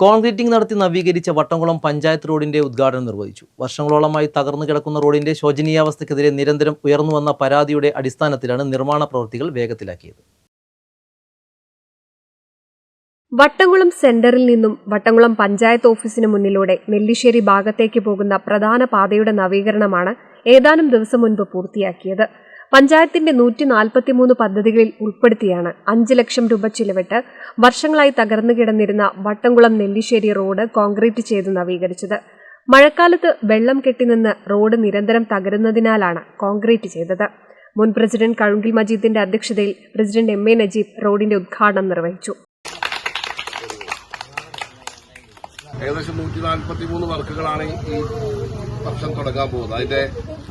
Concreting നടത്തി നവീകരിച്ച വട്ടംകുളം പഞ്ചായത്ത് റോഡിന്റെ ഉദ്ഘാടനം നിർവഹിച്ചു. വർഷങ്ങളോളമായി തകർന്നു കിടക്കുന്ന റോഡിന്റെ ശോചനീയാവസ്ഥയ്ക്കെതിരെ നിരന്തരം ഉയർന്നുവന്ന പരാതിയുടെ അടിസ്ഥാനത്തിലാണ് നിർമ്മാണ പ്രവൃത്തികൾ വേഗത്തിലാക്കിയത്. വട്ടംകുളം സെന്ററിൽ നിന്നും വട്ടംകുളം പഞ്ചായത്ത് ഓഫീസിന് മുന്നിലൂടെ നെല്ലിശ്ശേരി ഭാഗത്തേക്ക് പോകുന്ന പ്രധാന പാതയുടെ നവീകരണമാണ് ഏതാനും ദിവസം മുൻപ് പൂർത്തിയാക്കിയത്. പഞ്ചായത്തിന്റെ നൂറ്റി നാൽപ്പത്തിമൂന്ന് പദ്ധതികളിൽ ഉൾപ്പെടുത്തിയാണ് അഞ്ച് ലക്ഷം രൂപ ചിലവിട്ട് വർഷങ്ങളായി തകർന്നു കിടന്നിരുന്ന വട്ടംകുളം നെല്ലിശ്ശേരി റോഡ് കോൺക്രീറ്റ് ചെയ്ത് നവീകരിച്ചത്. മഴക്കാലത്ത് വെള്ളം കെട്ടിനിന്ന് റോഡ് നിരന്തരം തകരുന്നതിനാലാണ് കോൺക്രീറ്റ് ചെയ്തത്. മുൻ പ്രസിഡന്റ് കഴുങ്കിൽ മജീദിന്റെ അധ്യക്ഷതയിൽ പ്രസിഡന്റ് എം എ നജീബ് റോഡിന്റെ ഉദ്ഘാടനം നിർവഹിച്ചു. ഏകദേശം നൂറ്റി നാൽപ്പത്തി മൂന്ന് വർക്കുകളാണ് ഈ വർഷം തുടങ്ങാൻ പോകുന്നത്. അതിന്റെ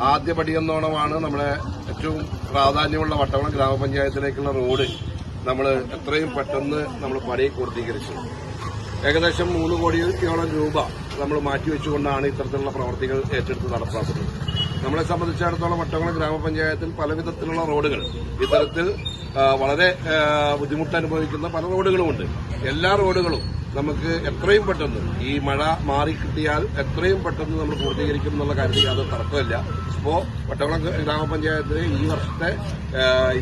ആദ്യ പടിയെന്നോണമാണ് നമ്മുടെ ഏറ്റവും പ്രാധാന്യമുള്ള വട്ടവളം ഗ്രാമപഞ്ചായത്തിലേക്കുള്ള റോഡ് നമ്മൾ എത്രയും പെട്ടെന്ന് നമ്മൾ പണി പൂർത്തീകരിച്ചു. ഏകദേശം മൂന്ന് കോടിയോളം രൂപ നമ്മൾ മാറ്റിവെച്ചുകൊണ്ടാണ് ഇത്തരത്തിലുള്ള പ്രവർത്തികൾ ഏറ്റെടുത്ത് നടപ്പാക്കുന്നത്. നമ്മളെ സംബന്ധിച്ചിടത്തോളം വട്ടവണ ഗ്രാമപഞ്ചായത്തിൽ പലവിധത്തിലുള്ള റോഡുകൾ ഇത്തരത്തിൽ വളരെ ബുദ്ധിമുട്ട് അനുഭവിക്കുന്ന പല റോഡുകളുമുണ്ട്. എല്ലാ റോഡുകളും നമുക്ക് എത്രയും പെട്ടെന്ന് ഈ മഴ മാറി കിട്ടിയാൽ എത്രയും പെട്ടെന്ന് നമ്മൾ പൂർത്തീകരിക്കും എന്നുള്ള കാര്യത്തിൽ യാതൊരു തർക്കമില്ല ഇപ്പോൾ വട്ടവളം ഗ്രാമപഞ്ചായത്തിന് ഈ വർഷത്തെ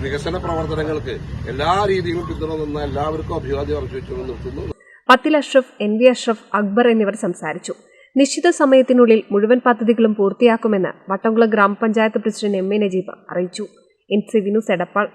വികസന പ്രവർത്തനങ്ങൾക്ക് എല്ലാ രീതിയിലും പിന്തുണ നിന്ന എല്ലാവർക്കും അഭിവാദ്യം അർപ്പിച്ചുകൊണ്ട് നിർത്തുന്നു. പത്തിൽ അഷ്റഫ് എൻ വി അഷ്റഫ് അക്ബർ എന്നിവർ സംസാരിച്ചു. നിശ്ചിത സമയത്തിനുള്ളിൽ മുഴുവൻ പദ്ധതികളും പൂർത്തിയാക്കുമെന്ന് വട്ടംകുളം ഗ്രാമപഞ്ചായത്ത് പ്രസിഡന്റ് എം എ നജീബ് അറിയിച്ചു. N C Vinu സെടപ്പാൾ